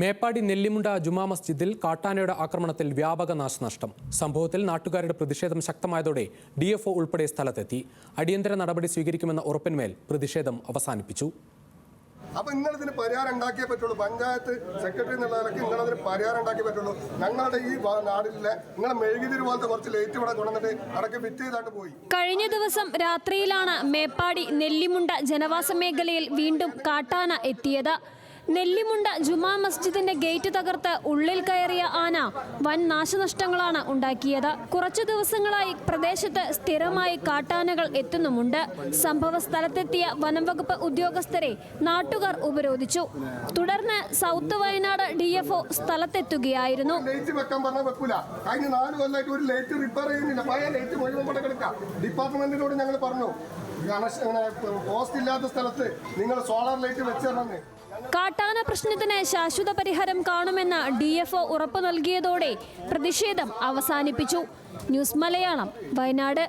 മേപ്പാടി നെല്ലിമുണ്ട ജുമാ മസ്ജിദിൽ കാട്ടാനയുടെ ആക്രമണത്തിൽ വ്യാപക നാശനഷ്ടം. സംഭവത്തിൽ നാട്ടുകാരുടെ പ്രതിഷേധം ശക്തമായതോടെ ഡി എഫ് ഉൾപ്പെടെ സ്ഥലത്തെത്തി. അടിയന്തര നടപടി സ്വീകരിക്കുമെന്ന ഉറപ്പിന്മേൽ പ്രതിഷേധം അവസാനിപ്പിച്ചു. അപ്പൊ നിങ്ങളിതിന് പരിഹാരം ഉണ്ടാക്കിയേ പറ്റുള്ളൂ. പഞ്ചായത്ത് സെക്രട്ടറി എന്നുള്ള നിലയ്ക്ക് നിങ്ങളതിന് പരിഹാരം ഉണ്ടാക്കിയേ പറ്റുള്ളൂ. ഞങ്ങളുടെ ഈ നാടിലെ നിങ്ങളെ മെഴുകുതിരി പോലത്തെ കുറച്ച് ലേറ്റ് ഇവിടെ കൊണ്ടുവന്നിട്ട് അടക്കം ഫിറ്റ് ചെയ്താണ്ട് പോയി. കഴിഞ്ഞ ദിവസം രാത്രിയിലാണ് മേപ്പാടി നെല്ലിമുണ്ട ജനവാസ മേഖലയിൽ വീണ്ടും കാട്ടാന എത്തിയത്. നെല്ലിമുണ്ട ജുമാ മസ്ജിദിന്റെ ഗേറ്റ് തകർത്ത് ഉള്ളിൽ കയറിയ ആന വൻ നാശനഷ്ടങ്ങളാണ് ഉണ്ടാക്കിയത്. കുറച്ചു ദിവസങ്ങളായി പ്രദേശത്ത് സ്ഥിരമായി കാട്ടാനകൾ എത്തുന്നുമുണ്ട്. സംഭവ സ്ഥലത്തെത്തിയ വനംവകുപ്പ് ഉദ്യോഗസ്ഥരെ നാട്ടുകാർ ഉപരോധിച്ചു. തുടർന്ന് south Wayanad D F O കിടക്കാം. ഡിപ്പാർട്ട്മെന്റിനോട് ഞങ്ങൾ പറഞ്ഞു. പോസ്റ്റ് ഇല്ലാത്ത നിങ്ങൾ സോളാർ ലൈറ്റ് കാട്ടാന പ്രശ്നത്തിന് ശാശ്വത പരിഹാരം കാണുമെന്ന് ഡി എഫ് ഉറപ്പു നൽകിയതോടെ പ്രതിഷേധം അവസാനിപ്പിച്ചു. ന്യൂസ് മലയാളം വയനാട്.